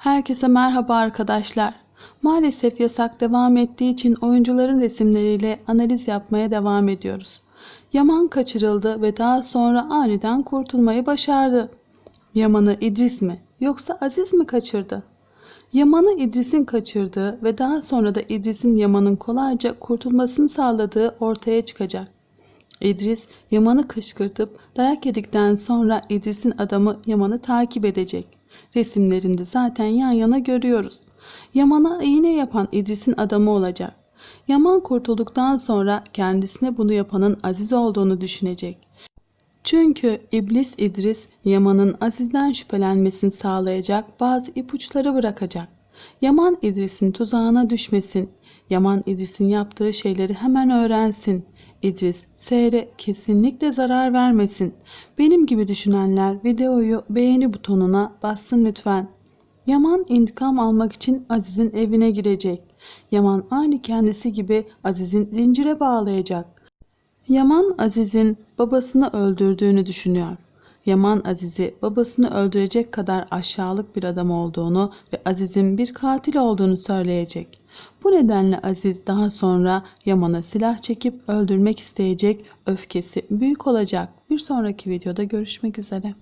Herkese merhaba arkadaşlar. Maalesef yasak devam ettiği için oyuncuların resimleriyle analiz yapmaya devam ediyoruz. Yaman kaçırıldı ve daha sonra aniden kurtulmayı başardı. Yaman'ı İdris mi yoksa Aziz mi kaçırdı? Yaman'ı İdris'in kaçırdığı ve daha sonra da İdris'in Yaman'ın kolayca kurtulmasını sağladığı ortaya çıkacak. İdris Yaman'ı kışkırtıp dayak yedikten sonra İdris'in adamı Yaman'ı takip edecek. Resimlerinde zaten yan yana görüyoruz. Yaman'a iğne yapan İdris'in adamı olacak. Yaman kurtulduktan sonra kendisine bunu yapanın Aziz olduğunu düşünecek. Çünkü iblis İdris Yaman'ın Aziz'den şüphelenmesini sağlayacak bazı ipuçları bırakacak. Yaman İdris'in tuzağına düşmesin. Yaman İdris'in yaptığı şeyleri hemen öğrensin. İdris seyre kesinlikle zarar vermesin. Benim gibi düşünenler videoyu beğeni butonuna bassın lütfen. Yaman intikam almak için Aziz'in evine girecek. Yaman aynı kendisi gibi Aziz'in zincire bağlayacak. Yaman Aziz'in babasını öldürdüğünü düşünüyor. Yaman Aziz'i babasını öldürecek kadar aşağılık bir adam olduğunu ve Aziz'in bir katil olduğunu söyleyecek. Bu nedenle Aziz daha sonra Yaman'a silah çekip öldürmek isteyecek, öfkesi büyük olacak. Bir sonraki videoda görüşmek üzere.